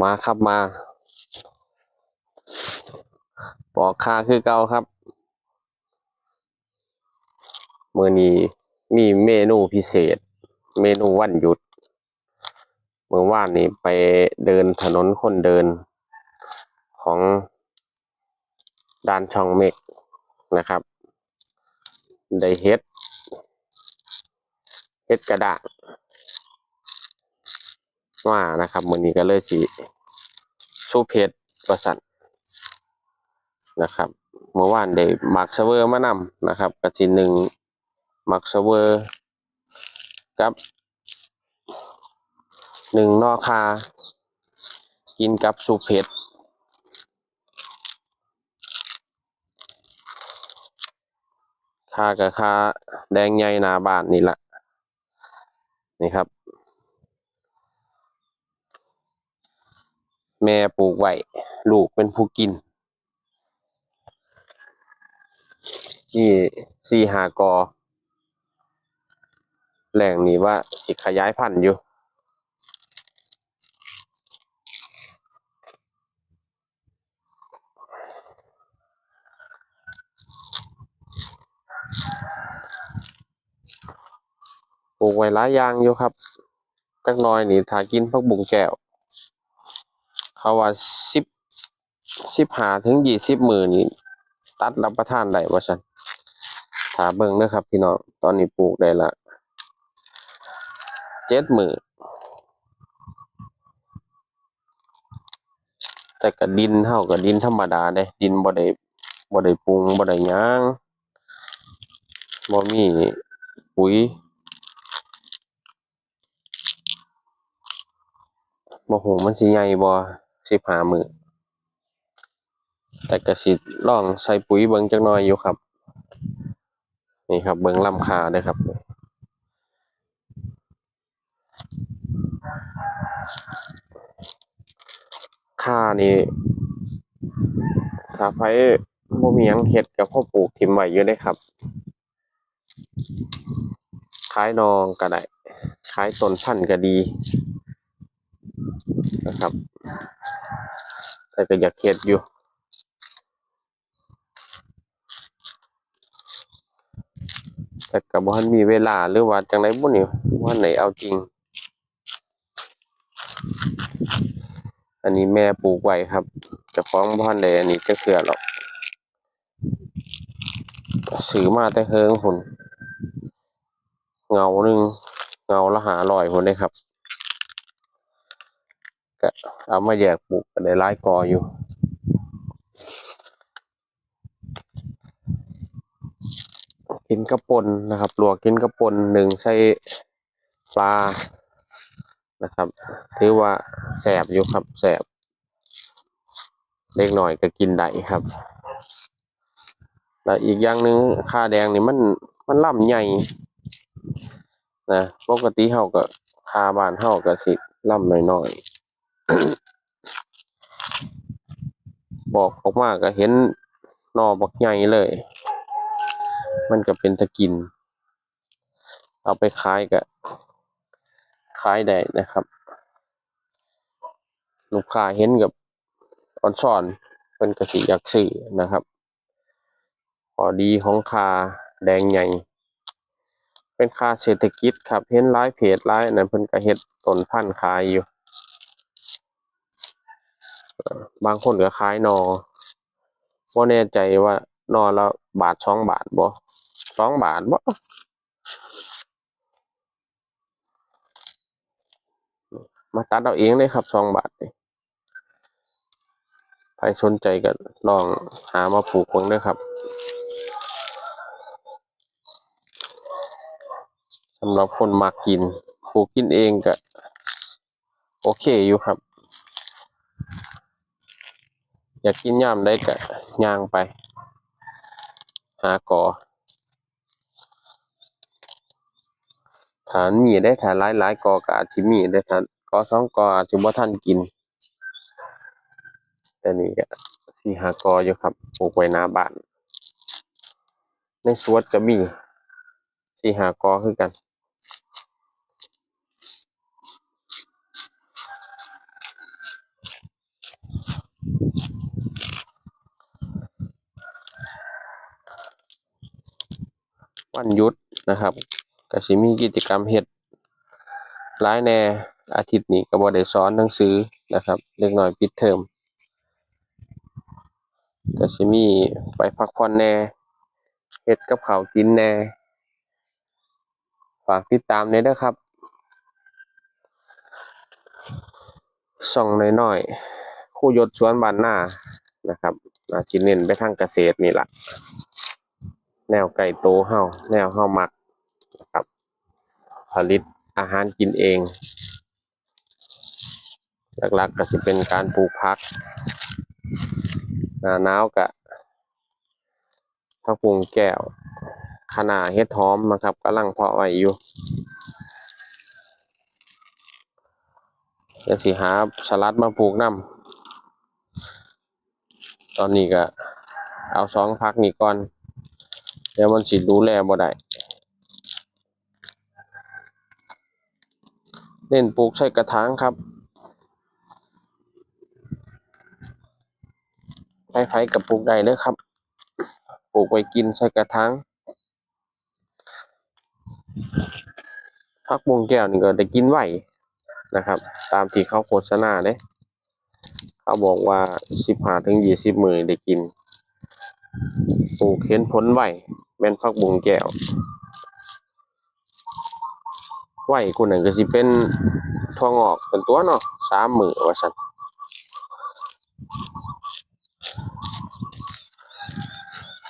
มาครับมาบอกคาคือเก่าครับเมื่อนี้มีเมนูพิเศษ เมนูวันหยุด เมื่อวานนี้ไปเดินถนนคนเดินของด้านช่องเมกนะครับ ได้เฮ็ด เฮ็ดกระดาษว่านะครับมือนี้ก็เลยสิ สู้เพชรประสันนะครับ เมื่อวานได้มักเซเวอร์มานำนะครับกระสิหนึ่งมักเซเวอร์กับหนึ่งนอคา กินกับซุปเผ็ดคากับค่าแดงใหญ่นาบานนี่แหละนี่ครับ แม่ปลูกไว้ลูกเป็นผู้กิน นี่สี่หากอ แหล่งนี้ว่าสิขยายพันธุ์อยู่ปลูกไว้หลายอย่างอยู่ครับจักน้อยนี่ถ้ากินพักบุงแก้ว เขาว่าสิบสิบหาถึงยี่สิบหมือนี่ตัดรับประทานได้ว่าฉันถาเบิ่งเด้อครับ พี่น้องตอนนี้ปลูกได้ละเจ็ดหมือแต่กับดินเท่ากับดินธรรมดาเด้ดินบ่ได้บ่ได้ปรุงบ่ได้หยังบ่มีปุ๋ยบ่ฮู้มันสิใหญ่บ่ สิบห้ามือแต่ก็สิล่องใส่ปุ๋ยเบิ่งจักน่อยอยู่ครับ นี่ครับเบิ่งลำคาเด้อครับ ค่านี่ถ้าไผบ่มียังเฮ็ดก็พอปลูกทิมไว้อยู่เด้ครับขายนองก็ได้ขายต้นพันธุ์ก็ดี นะครับแต่ก็อยากเฮ็ดอยู่แต่ก็บ่ทันมีเวลาหรือว่าจังไดบุนี่บ่ทันได้เอาจริง อันนี้แม่ปลูกไว้ครับเจ้าของบ่ทันได้อันนี้จักเทื่อหรอกซื้อมาแต่เฮิงพุ่นเงาหนึ่งเงาละ500พุ่นเด้ครับ ก็เอามาแยกปลูกก็ได้หลายกออยู่กินกระปนนะครับลวกกินกระปนหนึ่งใส่ปลานะครับ ถือว่าแสบอยู่ครับแสบเล็กหน่อยก็กินได้ครับแล้วอีกอย่างหนึ่งข้าแดงนี่มันมันล่ำใหญ่นะปกติเฮาก็คาบานเฮาก็สิล่ำหน้อยๆ บอกออกมาก็เห็นหนอบักใหญ่เลย มันก็เป็นตะกิน เอาไปขายก็ขายได้นะครับ ลูกค้าเห็นกับออนซ่อนเพิ่นก็สิอยากซื้อนะครับพอดีของคาแดงใหญ่ เป็นคาเศรษฐกิจครับ เห็นหลายเพจหลายนนั้นเพิ่นก็เฮ็ดต้นพันธุ์ขายอยู่ บางคนก็ขายนอบ่แน่ใจว่านอละบาทสองบาทบ่สองบาทบ่มาตัดเอาเองเลยครับสองบาทใครสนใจก็ลองหามาปลูกเบิ่งด้อครับสำหรับคนมักกินปลูกกินเองก็โอเคอยู่ครับ อยากกินยามได้ก็ย่างไป หากอฐานมีได้ฐานหลายหลายๆกอก็อาจสิมีได้ฐานกอสองกออาจสิบ่ทันกิน แต่นี่ก็สี่หากออยู่ครับปลูกไว้หน้าบ้าน ในสวนก็มีสี่หากอคือกัน วันหยุดนะครับก็สิมีกิจกรรมเฮ็ดหลายแหน่อาทิตย์นี้ก็บ่ได้สอนหนังสือนะครับเล็กน้อยปิดเทอมก็สิมีไปพักผ่อนแหน่เฮ็ดกับข้าวกินแหน่ฝากติดตามด้วยเด้อครับช่องน้อยๆคู่ยศสวนบ้านหน้านะครับน่าสิเน้นไปทางเกษตรนี่แหละ แนวไก่โตเฮาแนวเฮามักนะครับ ผลิตอาหารกินเอง หลักๆก็สิเป็นการปลูกผักหน้าหนาวก็ผักบุ้งแก้วคะน้าเฮ็ดหอมนะครับกำลังเพาะไว้อยู่เดี๋ยวสิหาสลัดมาปลูกนํตอนนี้ก็เอาสองพักนี้ก่อน เดี๋ยวมันสิดูแลบ่ได้เน้นปลูกใส่กระถางครับไผๆกับปลูกได้เด้อครับ ปลูกไว้กินใส่กระถางผักวงแก้วนี่ก็ได้กินไหวนะครับ ตามที่เขาโฆษณาเด้เขาบอกว่าสิบห้าถึงยี่สิบมือได้กิน ปลูกเห็นผลไหว แม่นผักบวงแก้วไหวกูนั่นก็สิเป็นทั่วงออกเป็นตัวเนาะสามมือว่าซั่น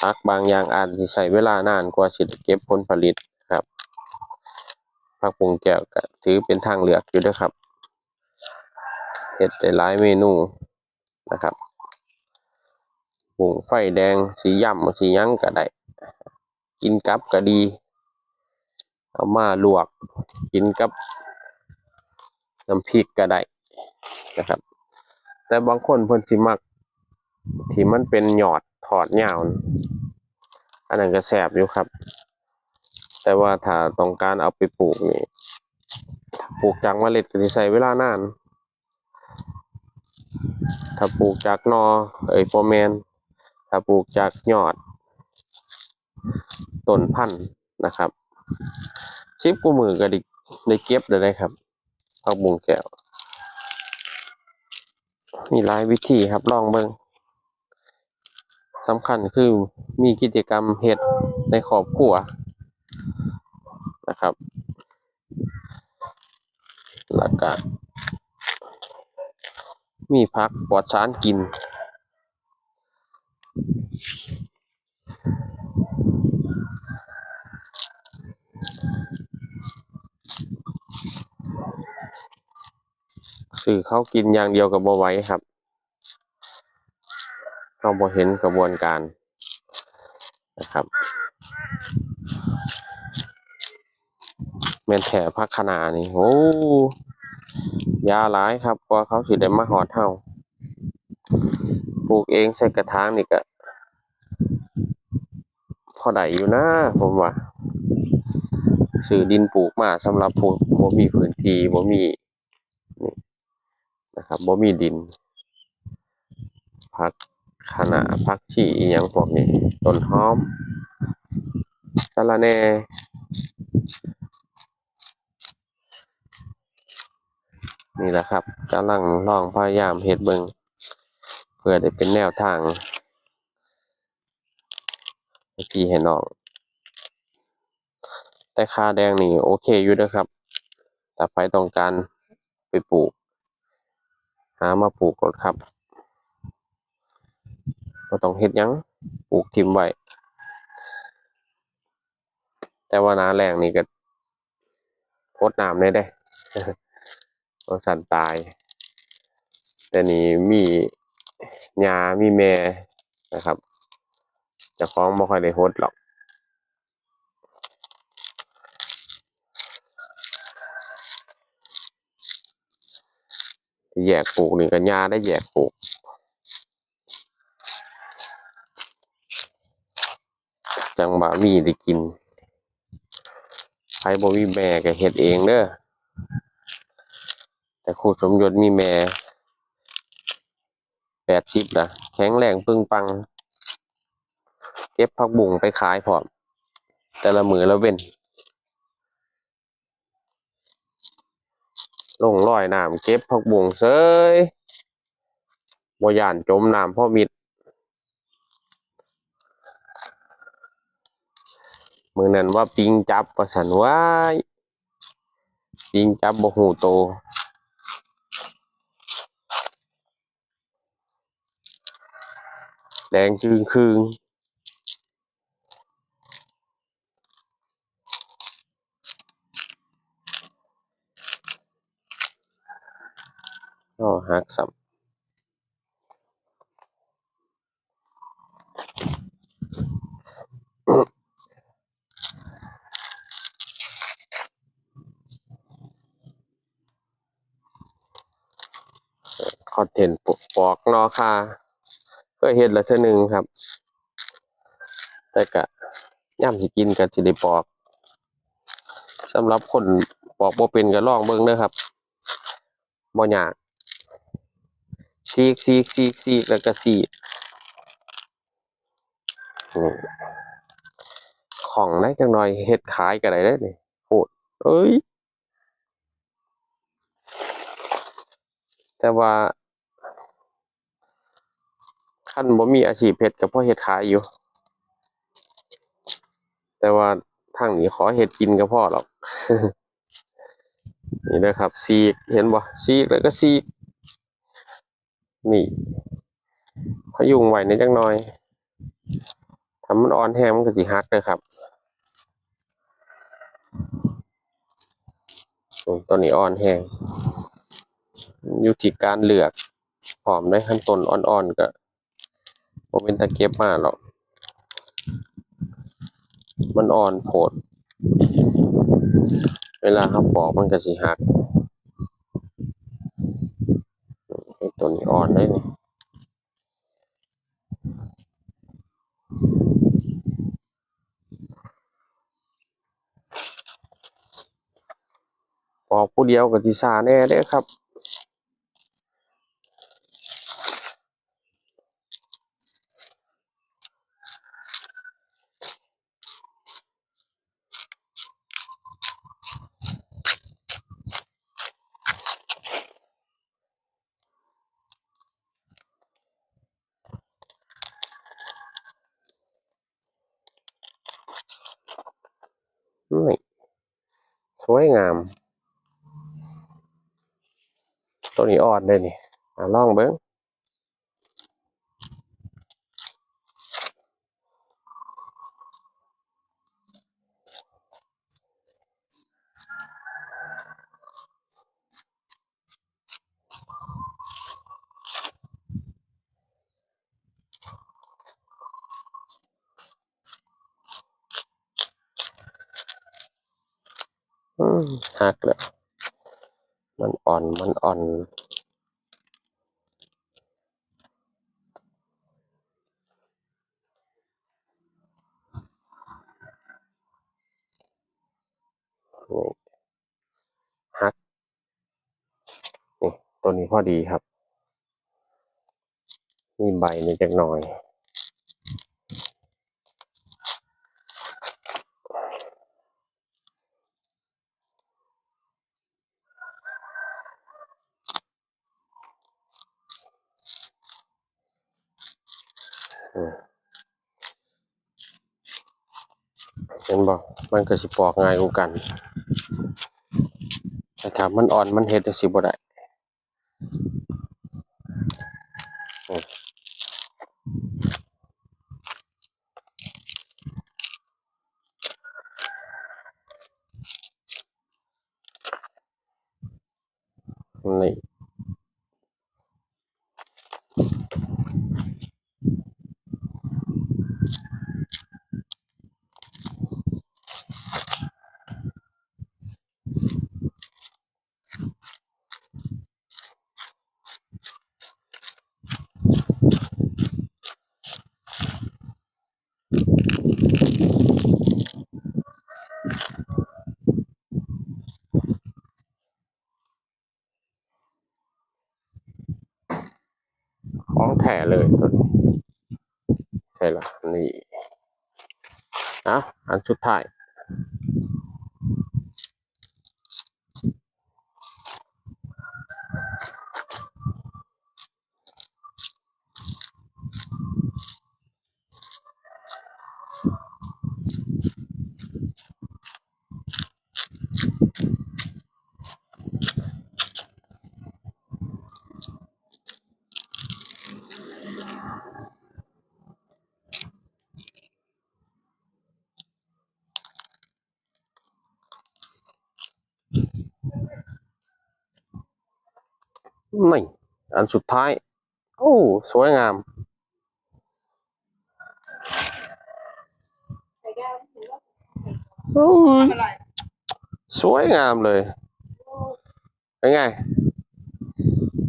ผักบางอย่างอาจสิใช้เวลานานกว่าสิเก็บผลผลิตครับผักบุ้งแก้วก็ถือเป็นทางเลือกอยู่ด้อครับเฮ็ดได้หลายเมนูนะครับบุงไฟแดงสีย่ำสียั้งก็ได้ กินกับก็ดี เอามาลวก กินกับน้ำพริกก็ได้นะครับ แต่บางคนเพิ่นสิมัก ที่มันเป็นหยอดถอดยาวน่ะอันนั้นก็แซ่บอยู่ครับ แต่ว่าถ้าต้องการเอาไปปลูกนี่ปลูกจากเมล็ดก็สิใช้เวลานาน ถ้าปลูกจากนอเอ้ยบ่แมน ถ้าปลูกจากยอด ต้นพันธุ์นะครับสิบกว่ามือก็ได้ได้เก็บได้เลยครับผักบุ้งแก้วมีหลายวิธีครับลองเบิ่งสำคัญคือมีกิจกรรมเฮ็ดในครอบครัวนะครับแล้วก็มีผักปลอดสารกิน สื่อเขากินอย่างเดียวกับบ่ไว้ครับเราบ่เห็นกระบวนการนะครับแม่นแถพักขนานี่โอ้ยาหลายครับกว่าเขาสิได้มาหอดเฮาปลูกเองใส่กระถางนี่ก็พอได้อยู่นะผมว่าซื้อดินปลูกมาสำหรับผู้บ่มีพื้นที่บ่มี นะครับบ่มีดินผักคะน้าผักชีอีหยังพวกนี้ต้นหอมสะระแหน่นี่แหละครับกำลังลองพยายามเฮ็ดเบิงเพื่อได้เป็นแนวทางพี่ให้น้อง แต่คาแดงนี่โอเคอยู่เด้อครับถ้าใครต้องการไปปลูก หามาปลูกก่อนครับก็ต้องเฮ็ดยังปลูกทิมไว้แต่ว่าหนาแรงนี่ก็พดน้ำได้ได้เพราะสันตาย แต่นี่มีหญ้ามีแม่นะครับจะคล้องบ่ค่อยได้ฮดหรอก แยกปลูกนี่ก็หญ้าได้แยกปลูกจังบะมีได้กินใครบ่มีแม่ก็เฮ็ดเองเด้อแต่ครูสมยศมีแม่แปดสิบนะแข็งแรงปึงปัง เก็บผักบุ้งไปขายพร้อม แต่ละมือละเว้น ลงลอยน้ำเก็บผักบุ้งเซยบ่ย่านจมน้ำพ่อมิดมือนั้นว่าปิงจับประสันไว้ปิงจับบหูโตแดงจึงคืง อ๋อหักสับคอนเทนต์ปอกนอค่ะเคยเห็นล้วเท่อหนึ่งครับ แต่กะย่ำสิกินกับสิได้ปอกสำหรับคนปอกบ่เป็นก็ลองเบิ่งเด้อครับบ่ยาก ซีกซีกซีกซีกแล้วก็ซีกนี่ของได้จังหน่อยเฮ็ดขายก็ได้เด้อนี่โหดเอ้ย แต่ว่าคันบ่มีอาชีพเฮ็ดก็พอเฮ็ดขายอยู่ แต่ว่าทางนี้ขอเฮ็ดกินก็พอหรอกนี่นะครับซีกเห็นบ่ซีกแล้วก็ซีก นี่พยุงไหวในจังหน่อยถ้ามันอ่อนแห้งมันก็สิหักเลยครับตัวนี้อ่อนแห้งอยู่ที่การเลือกหอมได้ขั้นต้นอ่อนๆก็บ่เป็นตะเก็บมาหรอกมันอ่อนโพดเวลาเขาปอกมันก็สิหักไอ่อนได้นี่ปอกผู้เดียวก็สิซ่าแน่เด้ครับ นี่ สวยงาม ตัวนี้อ่อนเลยนี่อะลองเบิ้ง หักแล้ว มันอ่อน มันอ่อนนี่หักนี่ตัวนี้พอดีครับ มีใบนิดจักหน่อย เห็นบอกมันก็สิปอกง่ายกว่ากันแต่ถามันอ่อนมันเห็ดจังสิบ่ได้อืมนี่ ของแท้เลยตัวนี้ใช่ละนี่อะอันสุดท้าย นี่อันสุดท้าย โอ้สวยงามโอ้ยอะไรสวยงามเลยเป็นไง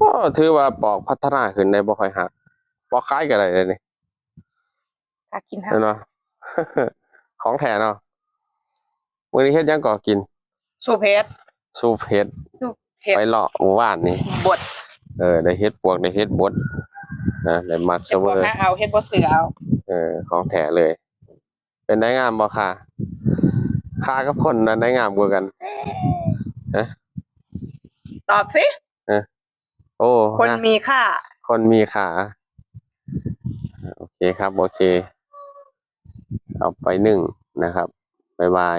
ก็ถือว่าปอกพัฒนาขึ้นในบ่ค่อยหักบ่คล้ายกันอะไรเลยนี่ถ้ากินฮะเห็นเนาะของแท้เนาะมื้อนี้เฮ็ดหยังก่อกิน สูเพชรสูปเฮ็ดสูเพชไปรเลาะหมู่บ้านนี่บด เออได้เฮ็ดปวกได้เฮ็ดบดนะได้มักเซเฮ็ดเวบอดร์นะเอาเฮ็ดบดเสือเอาเออของแท้เลย เป็นได้งามบ่ค่ะค่ากับคนนั้นได้งามกว่ากันตอบสิโอ้คนนะมีค่า คนมีขาโอเคครับ โอเค เอาไปหนึ่งนะครับ บ๊ายบาย